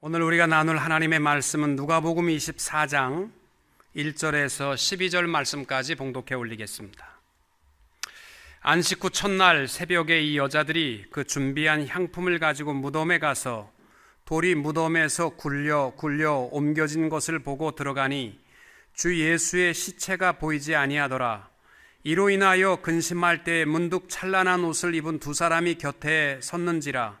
오늘 우리가 나눌 하나님의 말씀은 누가복음 24장 1절에서 12절 말씀까지 봉독해 올리겠습니다. 안식 후 첫날 새벽에 이 여자들이 그 준비한 향품을 가지고 무덤에 가서 돌이 무덤에서 굴려 굴려 옮겨진 것을 보고 들어가니 주 예수의 시체가 보이지 아니하더라. 이로 인하여 근심할 때 문득 찬란한 옷을 입은 두 사람이 곁에 섰는지라.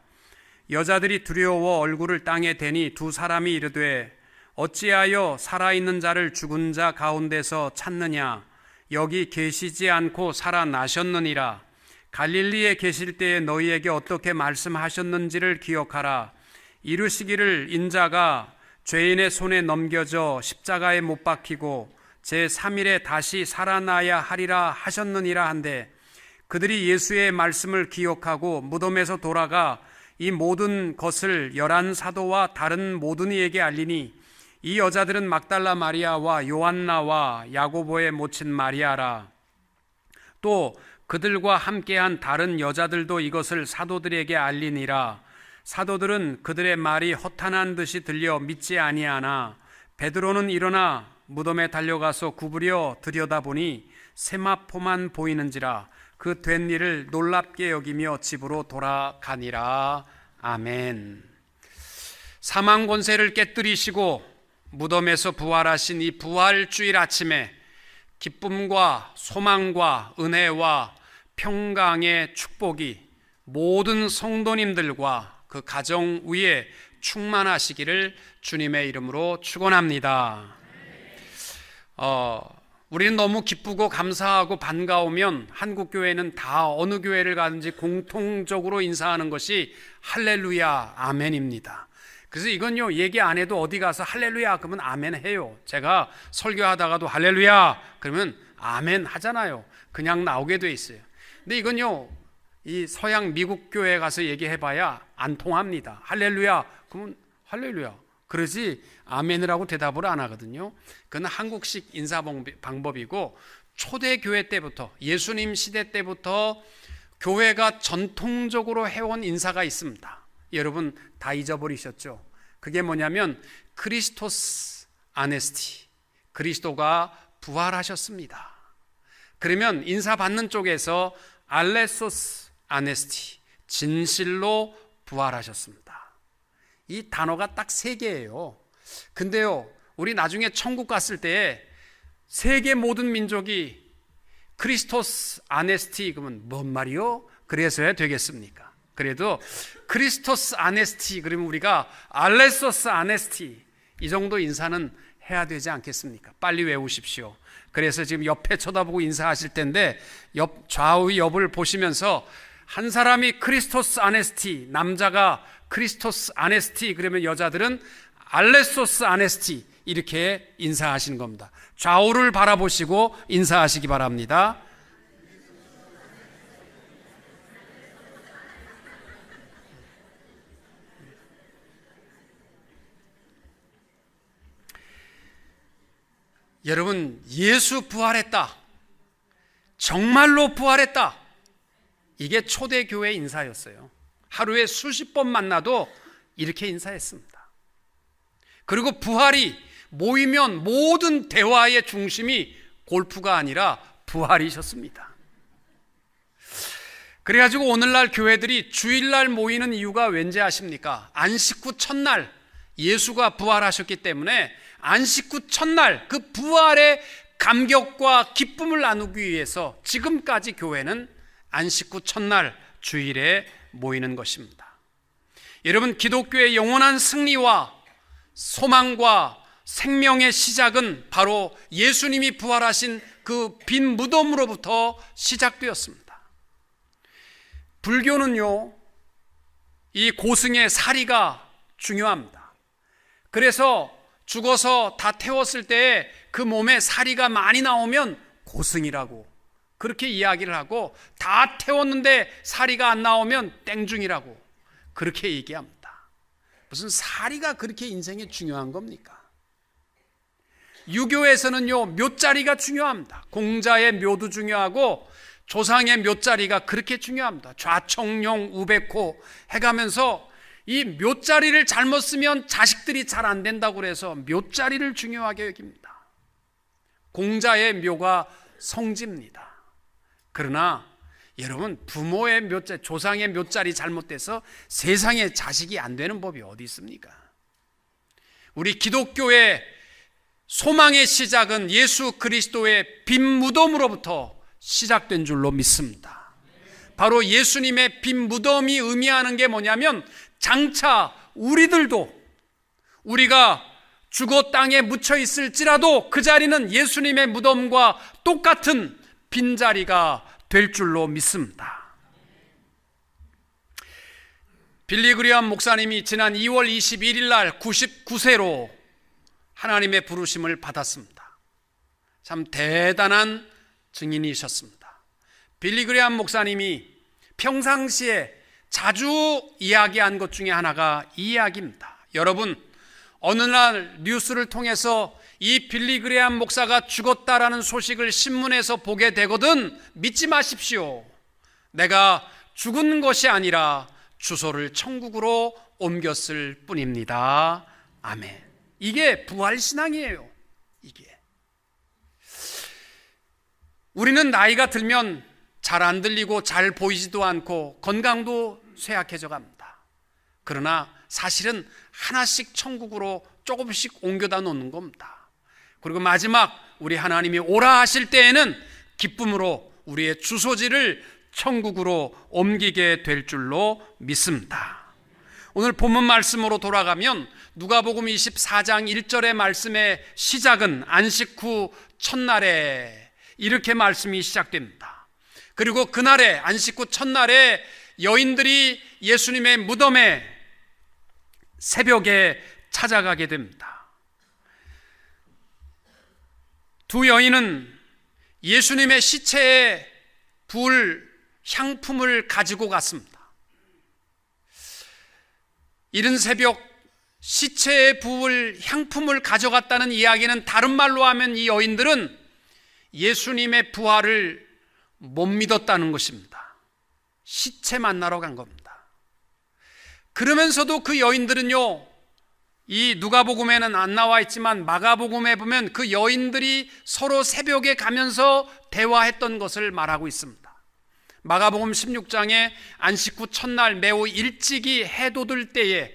여자들이 두려워 얼굴을 땅에 대니 두 사람이 이르되 어찌하여 살아있는 자를 죽은 자 가운데서 찾느냐? 여기 계시지 않고 살아나셨느니라. 갈릴리에 계실 때에 너희에게 어떻게 말씀하셨는지를 기억하라. 이르시기를 인자가 죄인의 손에 넘겨져 십자가에 못 박히고 제 3일에 다시 살아나야 하리라 하셨느니라 한데 그들이 예수의 말씀을 기억하고 무덤에서 돌아가 이 모든 것을 열한 사도와 다른 모든 이에게 알리니 이 여자들은 막달라 마리아와 요한나와 야고보의 모친 마리아라 또 그들과 함께한 다른 여자들도 이것을 사도들에게 알리니라 사도들은 그들의 말이 허탄한 듯이 들려 믿지 아니하나 베드로는 일어나 무덤에 달려가서 구부려 들여다보니 세마포만 보이는지라 그 된 일을 놀랍게 여기며 집으로 돌아가니라. 아멘. 사망 권세를 깨뜨리시고 무덤에서 부활하신 이 부활주일 아침에 기쁨과 소망과 은혜와 평강의 축복이 모든 성도님들과 그 가정 위에 충만하시기를 주님의 이름으로 축원합니다. 어, 우리는 너무 기쁘고 감사하고 반가우면 한국 교회는 다 어느 교회를 가든지 공통적으로 인사하는 것이 할렐루야 아멘입니다. 그래서 이건요 얘기 안 해도 어디 가서 할렐루야 그러면 아멘 해요. 제가 설교하다가도 할렐루야 그러면 아멘 하잖아요. 그냥 나오게 돼 있어요. 근데 이건요 이 서양 미국 교회 가서 얘기해봐야 안 통합니다. 할렐루야 그러면 할렐루야 그러지 아멘이라고 대답을 안 하거든요. 그건 한국식 인사 방법이고 초대 교회 때부터 예수님 시대 때부터 교회가 전통적으로 해온 인사가 있습니다. 여러분 다 잊어버리셨죠? 그게 뭐냐면 크리스토스 아네스티. 그리스도가 부활하셨습니다. 그러면 인사 받는 쪽에서 알레소스 아네스티. 진실로 부활하셨습니다. 이 단어가 딱 세 개예요. 근데요, 우리 나중에 천국 갔을 때 세계 모든 민족이 크리스토스 아네스티 그러면 뭔 말이요? 그래서야 되겠습니까? 그래도 크리스토스 아네스티 그러면 우리가 알레소스 아네스티 이 정도 인사는 해야 되지 않겠습니까? 빨리 외우십시오. 그래서 지금 옆에 쳐다보고 인사하실 텐데 옆 좌우 옆을 보시면서 한 사람이 크리스토스 아네스티 남자가 크리스토스 아네스티 그러면 여자들은 알레소스 아네스티 이렇게 인사하시는 겁니다. 좌우를 바라보시고 인사하시기 바랍니다. 여러분, 예수 부활했다. 정말로 부활했다. 이게 초대교회 인사였어요. 하루에 수십 번 만나도 이렇게 인사했습니다. 그리고 부활이 모이면 모든 대화의 중심이 골프가 아니라 부활이셨습니다. 그래가지고 오늘날 교회들이 주일날 모이는 이유가 왠지 아십니까? 안식 후 첫날 예수가 부활하셨기 때문에 안식 후 첫날 그 부활의 감격과 기쁨을 나누기 위해서 지금까지 교회는 안식 후 첫날 주일에 모이는 것입니다. 여러분, 기독교의 영원한 승리와 소망과 생명의 시작은 바로 예수님이 부활하신 그 빈 무덤으로부터 시작되었습니다. 불교는요, 이 고승의 사리가 중요합니다. 그래서 죽어서 다 태웠을 때 그 몸에 사리가 많이 나오면 고승이라고 그렇게 이야기를 하고 다 태웠는데 사리가 안 나오면 땡중이라고 그렇게 얘기합니다. 무슨 사리가 그렇게 인생에 중요한 겁니까? 유교에서는요, 묘자리가 중요합니다. 공자의 묘도 중요하고 조상의 묘자리가 그렇게 중요합니다. 좌청룡 우백호 해가면서 이 묘자리를 잘못 쓰면 자식들이 잘 안 된다고 그래서 묘자리를 중요하게 여깁니다. 공자의 묘가 성지입니다. 그러나 여러분 부모의 묘자 조상의 묘자리 잘못돼서 세상에 자식이 안 되는 법이 어디 있습니까? 우리 기독교의 소망의 시작은 예수 그리스도의 빈 무덤으로부터 시작된 줄로 믿습니다. 바로 예수님의 빈 무덤이 의미하는 게 뭐냐면 장차 우리들도 우리가 죽어 땅에 묻혀 있을지라도 그 자리는 예수님의 무덤과 똑같은 빈자리가 될 줄로 믿습니다. 빌리 그리암 목사님이 지난 2월 21일 날 99세로 하나님의 부르심을 받았습니다. 참 대단한 증인이셨습니다. 빌리 그리암 목사님이 평상시에 자주 이야기한 것 중에 하나가 이 이야기입니다. 여러분, 어느 날 뉴스를 통해서 이 빌리그레암 목사가 죽었다라는 소식을 신문에서 보게 되거든 믿지 마십시오. 내가 죽은 것이 아니라 주소를 천국으로 옮겼을 뿐입니다. 아멘. 이게 부활신앙이에요. 이게. 우리는 나이가 들면 잘 안 들리고 잘 보이지도 않고 건강도 쇠약해져 갑니다. 그러나 사실은 하나씩 천국으로 조금씩 옮겨다 놓는 겁니다. 그리고 마지막 우리 하나님이 오라 하실 때에는 기쁨으로 우리의 주소지를 천국으로 옮기게 될 줄로 믿습니다. 오늘 본문 말씀으로 돌아가면 누가복음 24장 1절의 말씀의 시작은 안식 후 첫날에 이렇게 말씀이 시작됩니다. 그리고 그날에 안식 후 첫날에 여인들이 예수님의 무덤에 새벽에 찾아가게 됩니다. 두 여인은 예수님의 시체에 불 향품을 가지고 갔습니다. 이른 새벽 시체에 부을 향품을 가져갔다는 이야기는 다른 말로 하면 이 여인들은 예수님의 부활을 못 믿었다는 것입니다. 시체 만나러 간 겁니다. 그러면서도 그 여인들은요, 이 누가복음에는 안 나와 있지만 마가복음에 보면 그 여인들이 서로 새벽에 가면서 대화했던 것을 말하고 있습니다. 마가복음 16장에 안식 후 첫날 매우 일찍이 해돋을 때에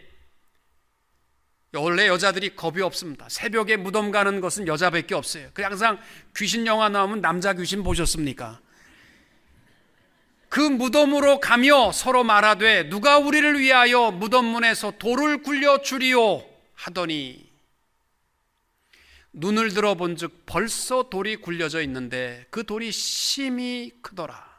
원래 여자들이 겁이 없습니다. 새벽에 무덤 가는 것은 여자밖에 없어요. 그 항상 귀신 영화 나오면 남자 귀신 보셨습니까? 그 무덤으로 가며 서로 말하되 누가 우리를 위하여 무덤 문에서 돌을 굴려 주리오 하더니 눈을 들어 본즉 벌써 돌이 굴려져 있는데 그 돌이 심히 크더라.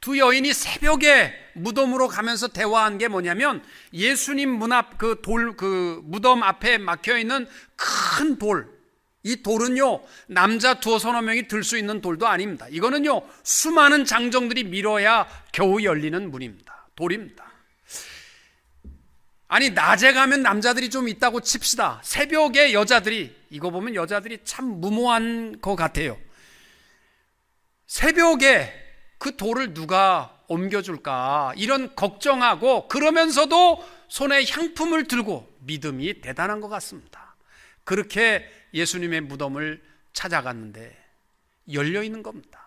두 여인이 새벽에 무덤으로 가면서 대화한 게 뭐냐면 예수님 문 앞 그돌그 무덤 앞에 막혀 있는 큰 돌. 이 돌은요 남자 두어 서너 명이 들 수 있는 돌도 아닙니다. 이거는요 수많은 장정들이 밀어야 겨우 열리는 문입니다. 돌입니다. 아니 낮에 가면 남자들이 좀 있다고 칩시다. 새벽에 여자들이 이거 보면 여자들이 참 무모한 것 같아요. 새벽에 그 돌을 누가 옮겨줄까 이런 걱정하고 그러면서도 손에 향품을 들고 믿음이 대단한 것 같습니다. 그렇게 예수님의 무덤을 찾아갔는데 열려 있는 겁니다.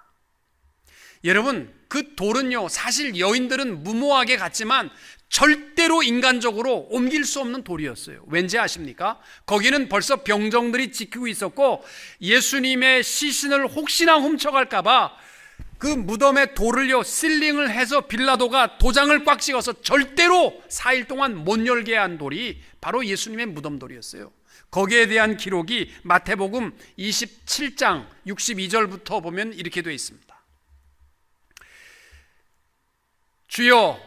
여러분, 그 돌은요, 사실 여인들은 무모하게 갔지만 절대로 인간적으로 옮길 수 없는 돌이었어요. 왠지 아십니까? 거기는 벌써 병정들이 지키고 있었고 예수님의 시신을 혹시나 훔쳐갈까봐 그 무덤에 돌을요 실링을 해서 빌라도가 도장을 꽉 찍어서 절대로 4일 동안 못 열게 한 돌이 바로 예수님의 무덤 돌이었어요. 거기에 대한 기록이 마태복음 27장 62절부터 보면 이렇게 되어 있습니다. 주여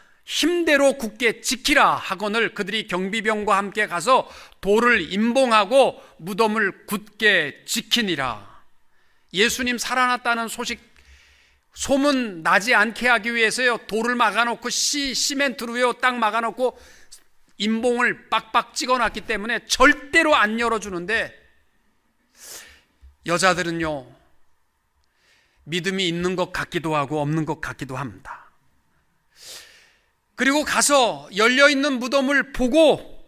힘대로 굳게 지키라 하거늘 그들이 경비병과 함께 가서 돌을 임봉하고 무덤을 굳게 지키니라. 예수님 살아났다는 소식 소문 나지 않게 하기 위해서요 돌을 막아놓고 시 시멘트로요 딱 막아놓고 임봉을 빡빡 찍어놨기 때문에 절대로 안 열어주는데 여자들은요 믿음이 있는 것 같기도 하고 없는 것 같기도 합니다. 그리고 가서 열려 있는 무덤을 보고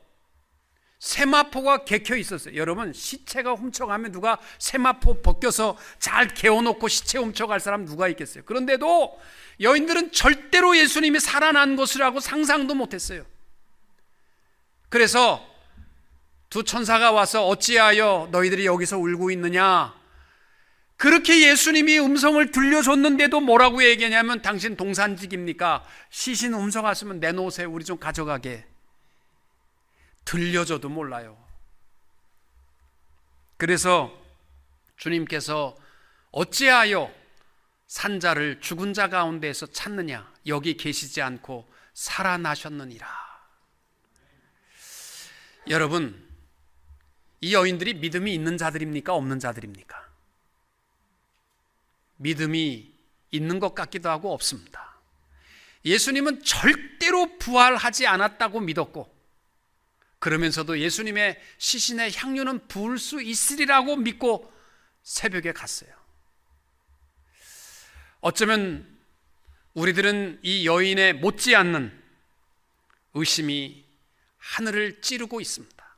세마포가 개켜 있었어요. 여러분 시체가 훔쳐가면 누가 세마포 벗겨서 잘 개어놓고 시체 훔쳐갈 사람 누가 있겠어요? 그런데도 여인들은 절대로 예수님이 살아난 것이라고 상상도 못했어요. 그래서 두 천사가 와서 어찌하여 너희들이 여기서 울고 있느냐? 그렇게 예수님이 음성을 들려줬는데도 뭐라고 얘기하냐면 당신 동산직입니까? 시신 음성 왔으면 내놓으세요. 우리 좀 가져가게. 들려줘도 몰라요. 그래서 주님께서 어찌하여 산자를 죽은 자 가운데에서 찾느냐? 여기 계시지 않고 살아나셨느니라. 여러분, 이 여인들이 믿음이 있는 자들입니까? 없는 자들입니까? 믿음이 있는 것 같기도 하고 없습니다. 예수님은 절대로 부활하지 않았다고 믿었고, 그러면서도 예수님의 시신의 향유는 부을 수 있으리라고 믿고 새벽에 갔어요. 어쩌면 우리들은 이 여인의 못지않는 의심이 하늘을 찌르고 있습니다.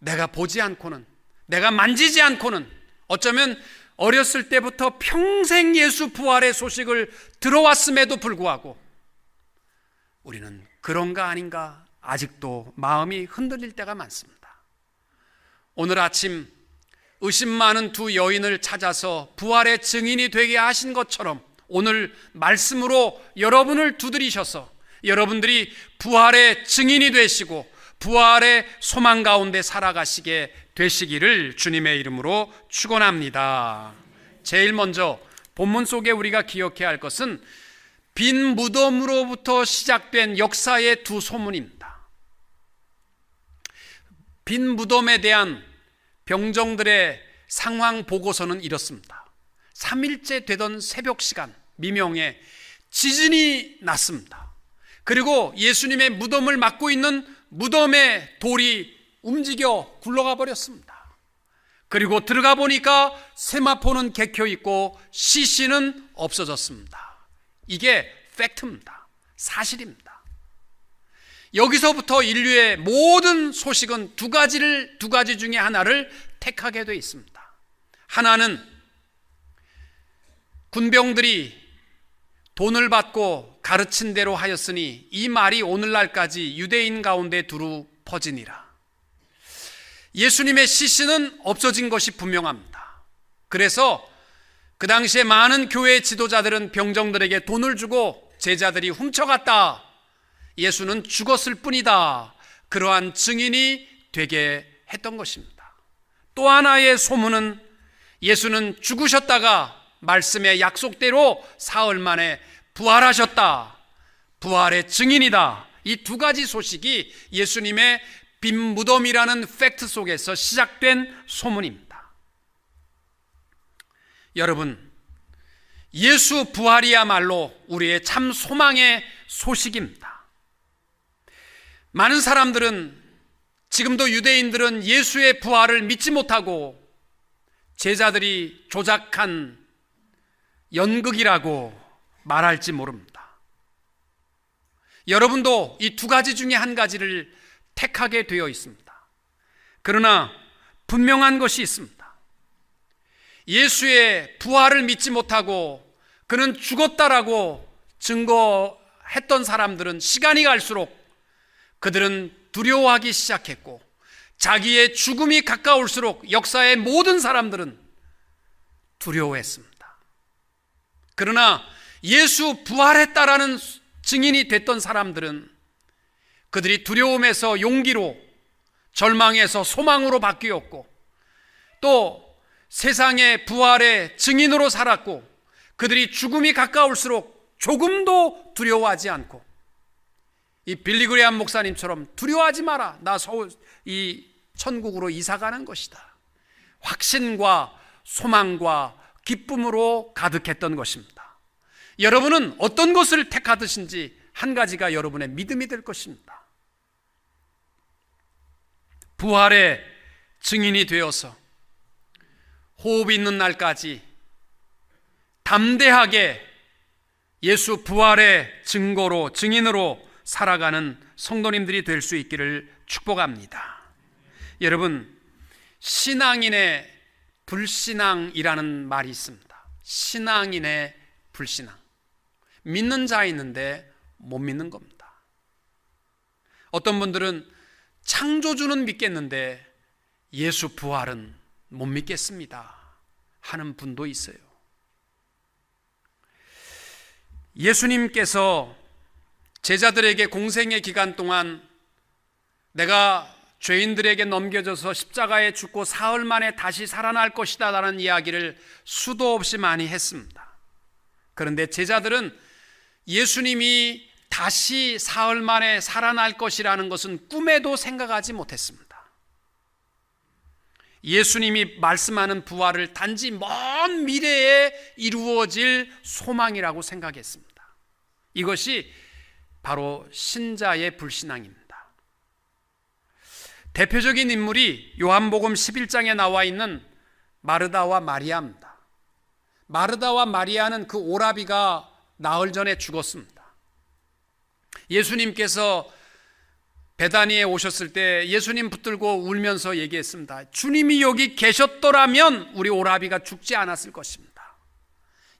내가 보지 않고는, 내가 만지지 않고는 어쩌면 어렸을 때부터 평생 예수 부활의 소식을 들어왔음에도 불구하고 우리는 그런가 아닌가 아직도 마음이 흔들릴 때가 많습니다. 오늘 아침 의심 많은 두 여인을 찾아서 부활의 증인이 되게 하신 것처럼 오늘 말씀으로 여러분을 두드리셔서 여러분들이 부활의 증인이 되시고 부활의 소망 가운데 살아가시게 되시기를 주님의 이름으로 축원합니다. 제일 먼저 본문 속에 우리가 기억해야 할 것은 빈 무덤으로부터 시작된 역사의 두 소문입니다. 빈 무덤에 대한 병정들의 상황 보고서는 이렇습니다. 3일째 되던 새벽 시간, 미명에 지진이 났습니다. 그리고 예수님의 무덤을 막고 있는 무덤의 돌이 움직여 굴러가 버렸습니다. 그리고 들어가 보니까 세마포는 개켜 있고 시신은 없어졌습니다. 이게 팩트입니다. 사실입니다. 여기서부터 인류의 모든 소식은 두 가지를 두 가지 중에 하나를 택하게 되어 있습니다. 하나는 군병들이 돈을 받고 가르친 대로 하였으니 이 말이 오늘날까지 유대인 가운데 두루 퍼지니라. 예수님의 시신은 없어진 것이 분명합니다. 그래서 그 당시에 많은 교회 지도자들은 병정들에게 돈을 주고 제자들이 훔쳐갔다. 예수는 죽었을 뿐이다. 그러한 증인이 되게 했던 것입니다. 또 하나의 소문은 예수는 죽으셨다가 말씀의 약속대로 사흘 만에 부활하셨다. 부활의 증인이다. 이 두 가지 소식이 예수님의 빈 무덤이라는 팩트 속에서 시작된 소문입니다. 여러분, 예수 부활이야말로 우리의 참 소망의 소식입니다. 많은 사람들은 지금도 유대인들은 예수의 부활을 믿지 못하고 제자들이 조작한 연극이라고 말할지 모릅니다. 여러분도 이 두 가지 중에 한 가지를 택하게 되어 있습니다. 그러나 분명한 것이 있습니다. 예수의 부활을 믿지 못하고 그는 죽었다라고 증거했던 사람들은 시간이 갈수록 그들은 두려워하기 시작했고 자기의 죽음이 가까울수록 역사의 모든 사람들은 두려워했습니다. 그러나 예수 부활했다라는 증인이 됐던 사람들은 그들이 두려움에서 용기로 절망에서 소망으로 바뀌었고 또 세상의 부활의 증인으로 살았고 그들이 죽음이 가까울수록 조금도 두려워하지 않고 이 빌리그레안 목사님처럼 두려워하지 마라. 나 서울 이 천국으로 이사 가는 것이다. 확신과 소망과 기쁨으로 가득했던 것입니다. 여러분은 어떤 것을 택하듯인지 한 가지가 여러분의 믿음이 될 것입니다. 부활의 증인이 되어서 호흡 있는 날까지 담대하게 예수 부활의 증거로 증인으로 살아가는 성도님들이 될 수 있기를 축복합니다. 여러분, 신앙인의 불신앙이라는 말이 있습니다. 신앙인의 불신앙. 믿는 자 있는데 못 믿는 겁니다. 어떤 분들은 창조주는 믿겠는데 예수 부활은 못 믿겠습니다. 하는 분도 있어요. 예수님께서 제자들에게 공생의 기간 동안 내가 죄인들에게 넘겨져서 십자가에 죽고 사흘 만에 다시 살아날 것이다 라는 이야기를 수도 없이 많이 했습니다. 그런데 제자들은 예수님이 다시 사흘 만에 살아날 것이라는 것은 꿈에도 생각하지 못했습니다. 예수님이 말씀하는 부활을 단지 먼 미래에 이루어질 소망이라고 생각했습니다. 이것이 바로 신자의 불신앙입니다. 대표적인 인물이 요한복음 11장에 나와 있는 마르다와 마리아입니다. 마르다와 마리아는 그 오라비가 나흘 전에 죽었습니다. 예수님께서 베다니에 오셨을 때 예수님 붙들고 울면서 얘기했습니다. 주님이 여기 계셨더라면 우리 오라비가 죽지 않았을 것입니다.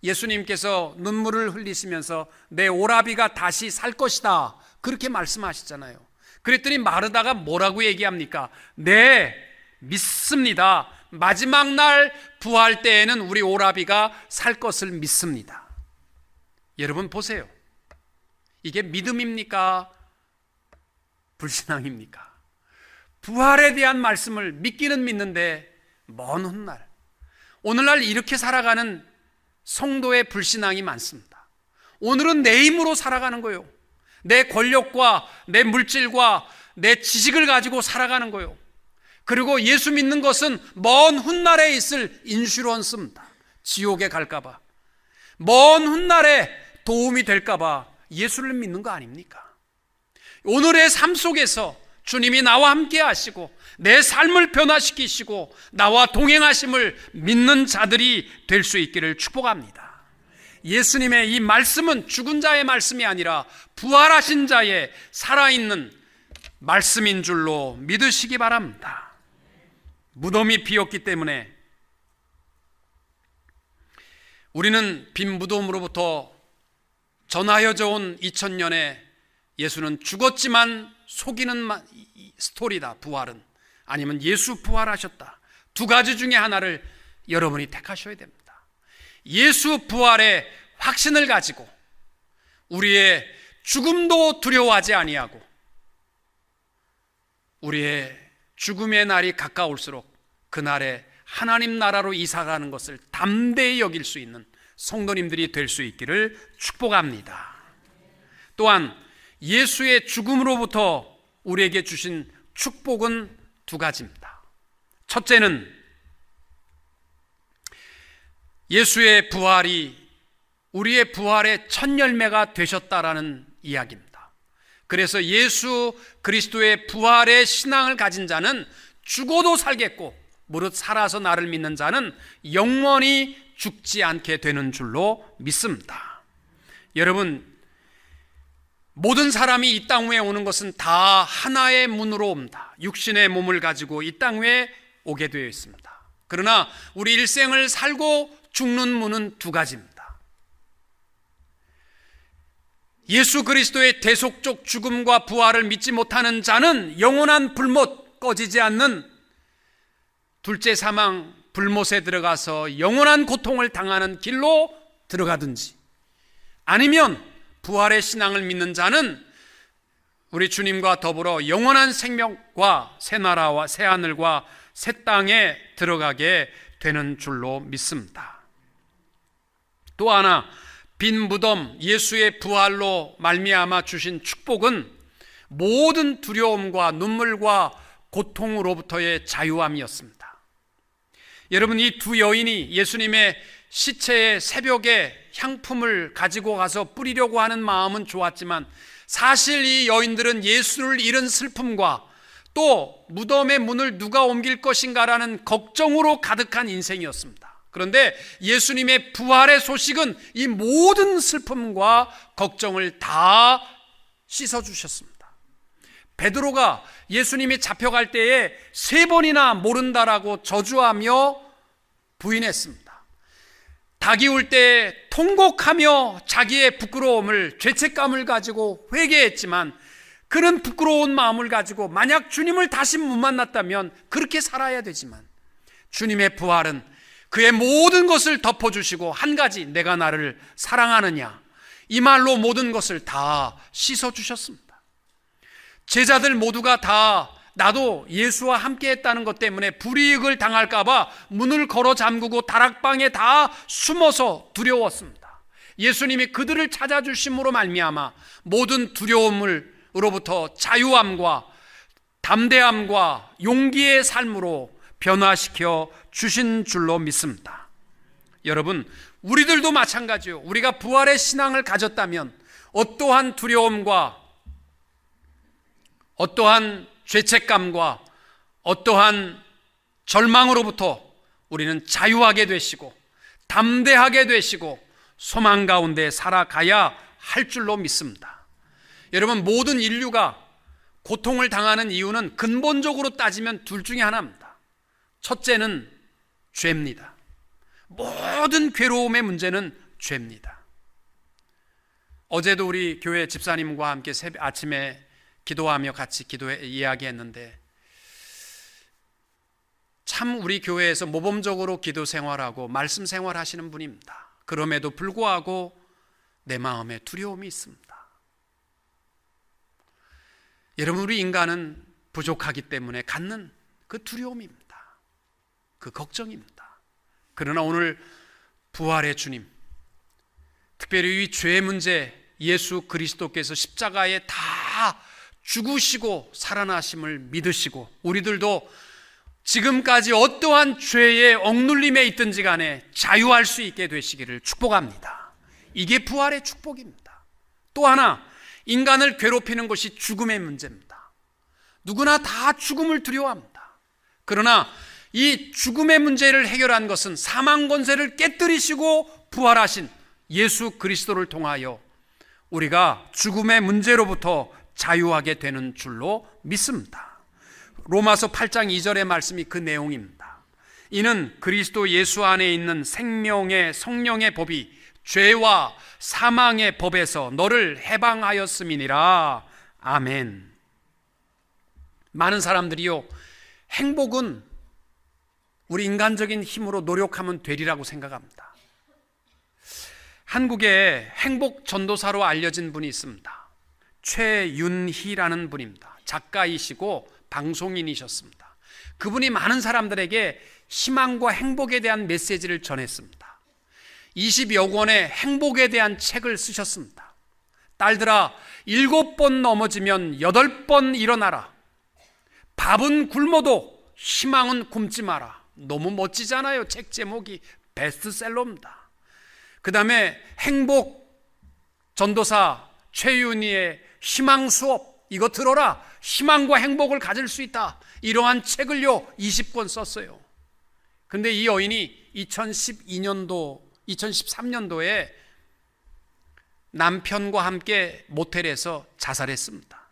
예수님께서 눈물을 흘리시면서 내 오라비가 다시 살 것이다. 그렇게 말씀하시잖아요. 그랬더니 마르다가 뭐라고 얘기합니까? 네, 믿습니다. 마지막 날 부활 때에는 우리 오라비가 살 것을 믿습니다. 여러분 보세요. 이게 믿음입니까? 불신앙입니까? 부활에 대한 말씀을 믿기는 믿는데 먼 훗날 오늘날 이렇게 살아가는 성도의 불신앙이 많습니다. 오늘은 내 힘으로 살아가는 거예요. 내 권력과 내 물질과 내 지식을 가지고 살아가는 거예요. 그리고 예수 믿는 것은 먼 훗날에 있을 인슈런스입니다. 지옥에 갈까봐. 먼 훗날에 도움이 될까봐 예수를 믿는 거 아닙니까? 오늘의 삶 속에서 주님이 나와 함께 하시고 내 삶을 변화시키시고 나와 동행하심을 믿는 자들이 될 수 있기를 축복합니다. 예수님의 이 말씀은 죽은 자의 말씀이 아니라 부활하신 자의 살아있는 말씀인 줄로 믿으시기 바랍니다. 무덤이 비었기 때문에 우리는 빈 무덤으로부터 전하여져 온 2000년에 예수는 죽었지만 속이는 스토리다, 부활은. 아니면 예수 부활하셨다. 두 가지 중에 하나를 여러분이 택하셔야 됩니다. 예수 부활의 확신을 가지고 우리의 죽음도 두려워하지 아니하고 우리의 죽음의 날이 가까울수록 그날에 하나님 나라로 이사가는 것을 담대히 여길 수 있는 성도님들이 될 수 있기를 축복합니다. 또한 예수의 죽음으로부터 우리에게 주신 축복은 두 가지입니다. 첫째는 예수의 부활이 우리의 부활의 첫 열매가 되셨다라는 이야기입니다. 그래서 예수 그리스도의 부활의 신앙을 가진 자는 죽어도 살겠고 무릇 살아서 나를 믿는 자는 영원히 죽지 않게 되는 줄로 믿습니다. 여러분 모든 사람이 이 땅 위에 오는 것은 다 하나의 문으로 옵니다. 육신의 몸을 가지고 이 땅 위에 오게 되어 있습니다. 그러나 우리 일생을 살고 죽는 문은 두 가지입니다. 예수 그리스도의 대속적 죽음과 부활을 믿지 못하는 자는 영원한 불못 꺼지지 않는 둘째 사망 불못에 들어가서 영원한 고통을 당하는 길로 들어가든지 아니면 부활의 신앙을 믿는 자는 우리 주님과 더불어 영원한 생명과 새 나라와 새 하늘과 새 땅에 들어가게 되는 줄로 믿습니다. 또 하나 빈 무덤 예수의 부활로 말미암아 주신 축복은 모든 두려움과 눈물과 고통으로부터의 자유함이었습니다. 여러분 이 두 여인이 예수님의 시체의 새벽에 향품을 가지고 가서 뿌리려고 하는 마음은 좋았지만 사실 이 여인들은 예수를 잃은 슬픔과 또 무덤의 문을 누가 옮길 것인가라는 걱정으로 가득한 인생이었습니다. 그런데 예수님의 부활의 소식은 이 모든 슬픔과 걱정을 다 씻어 주셨습니다. 베드로가 예수님이 잡혀갈 때에 세 번이나 모른다라고 저주하며 부인했습니다. 닭이 울때 통곡하며 자기의 부끄러움을 죄책감을 가지고 회개했지만 그런 부끄러운 마음을 가지고 만약 주님을 다시 못 만났다면 그렇게 살아야 되지만 주님의 부활은 그의 모든 것을 덮어주시고 한 가지 내가 나를 사랑하느냐 이 말로 모든 것을 다 씻어주셨습니다. 제자들 모두가 다 나도 예수와 함께 했다는 것 때문에 불이익을 당할까봐 문을 걸어 잠그고 다락방에 다 숨어서 두려웠습니다. 예수님이 그들을 찾아주심으로 말미암아 모든 두려움으로부터 자유함과 담대함과 용기의 삶으로 변화시켜 주신 줄로 믿습니다. 여러분, 우리들도 마찬가지요. 우리가 부활의 신앙을 가졌다면 어떠한 두려움과 어떠한 죄책감과 어떠한 절망으로부터 우리는 자유하게 되시고 담대하게 되시고 소망 가운데 살아가야 할 줄로 믿습니다. 여러분 모든 인류가 고통을 당하는 이유는 근본적으로 따지면 둘 중에 하나입니다. 첫째는 죄입니다. 모든 괴로움의 문제는 죄입니다. 어제도 우리 교회 집사님과 함께 새벽 아침에 기도하며 같이 기도해 이야기했는데 참 우리 교회에서 모범적으로 기도 생활하고 말씀 생활하시는 분입니다. 그럼에도 불구하고 내 마음에 두려움이 있습니다. 여러분 우리 인간은 부족하기 때문에 갖는 그 두려움입니다. 그 걱정입니다. 그러나 오늘 부활의 주님 특별히 이죄 문제 예수 그리스도께서 십자가에 다 죽으시고 살아나심을 믿으시고 우리들도 지금까지 어떠한 죄의 억눌림에 있든지 간에 자유할 수 있게 되시기를 축복합니다. 이게 부활의 축복입니다. 또 하나 인간을 괴롭히는 것이 죽음의 문제입니다. 누구나 다 죽음을 두려워합니다. 그러나 이 죽음의 문제를 해결한 것은 사망 권세를 깨뜨리시고 부활하신 예수 그리스도를 통하여 우리가 죽음의 문제로부터 자유하게 되는 줄로 믿습니다. 로마서 8장 2절의 말씀이 그 내용입니다. 이는 그리스도 예수 안에 있는 생명의 성령의 법이 죄와 사망의 법에서 너를 해방하였음이니라. 아멘. 많은 사람들이요, 행복은 우리 인간적인 힘으로 노력하면 되리라고 생각합니다. 한국에 행복 전도사로 알려진 분이 있습니다. 최윤희라는 분입니다. 작가이시고 방송인이셨습니다. 그분이 많은 사람들에게 희망과 행복에 대한 메시지를 전했습니다. 20여 권의 행복에 대한 책을 쓰셨습니다. 딸들아, 일곱 번 넘어지면 여덟 번 일어나라. 밥은 굶어도 희망은 굶지 마라. 너무 멋지잖아요. 책 제목이 베스트셀러입니다. 그 다음에 행복 전도사 최윤희의 희망 수업 이거 들어라. 희망과 행복을 가질 수 있다. 이러한 책을요 20권 썼어요. 근데 이 여인이 2012년도 2013년도에 남편과 함께 모텔에서 자살했습니다.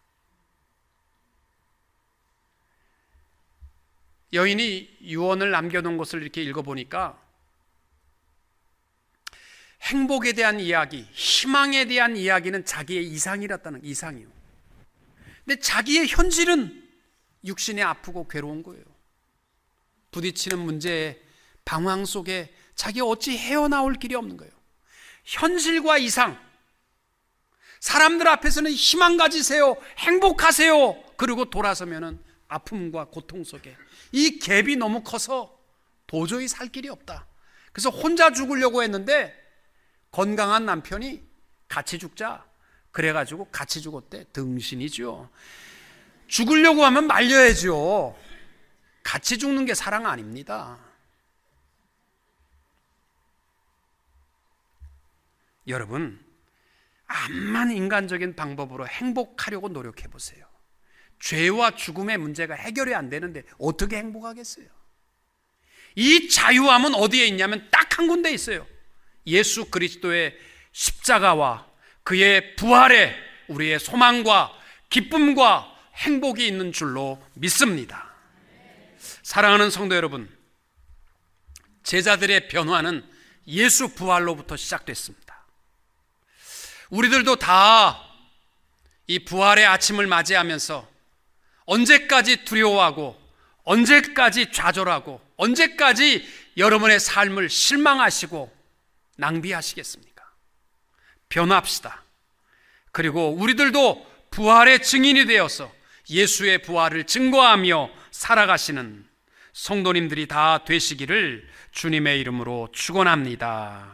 여인이 유언을 남겨놓은 것을 이렇게 읽어보니까 행복에 대한 이야기, 희망에 대한 이야기는 자기의 이상이랐다는 이상이요. 근데 자기의 현실은 육신이 아프고 괴로운 거예요. 부딪히는 문제에 방황 속에 자기 어찌 헤어나올 길이 없는 거예요. 현실과 이상. 사람들 앞에서는 희망 가지세요. 행복하세요. 그리고 돌아서면은 아픔과 고통 속에 이 갭이 너무 커서 도저히 살 길이 없다. 그래서 혼자 죽으려고 했는데 건강한 남편이 같이 죽자. 그래가지고 같이 죽었대. 등신이죠. 죽으려고 하면 말려야죠. 같이 죽는 게 사랑 아닙니다. 여러분, 암만 인간적인 방법으로 행복하려고 노력해 보세요. 죄와 죽음의 문제가 해결이 안 되는데 어떻게 행복하겠어요? 이 자유함은 어디에 있냐면 딱 한 군데 있어요. 예수 그리스도의 십자가와 그의 부활에 우리의 소망과 기쁨과 행복이 있는 줄로 믿습니다. 사랑하는 성도 여러분, 제자들의 변화는 예수 부활로부터 시작됐습니다. 우리들도 다 이 부활의 아침을 맞이하면서 언제까지 두려워하고 언제까지 좌절하고 언제까지 여러분의 삶을 실망하시고 낭비하시겠습니까? 변합시다. 그리고 우리들도 부활의 증인이 되어서 예수의 부활을 증거하며 살아가시는 성도님들이 다 되시기를 주님의 이름으로 축원합니다.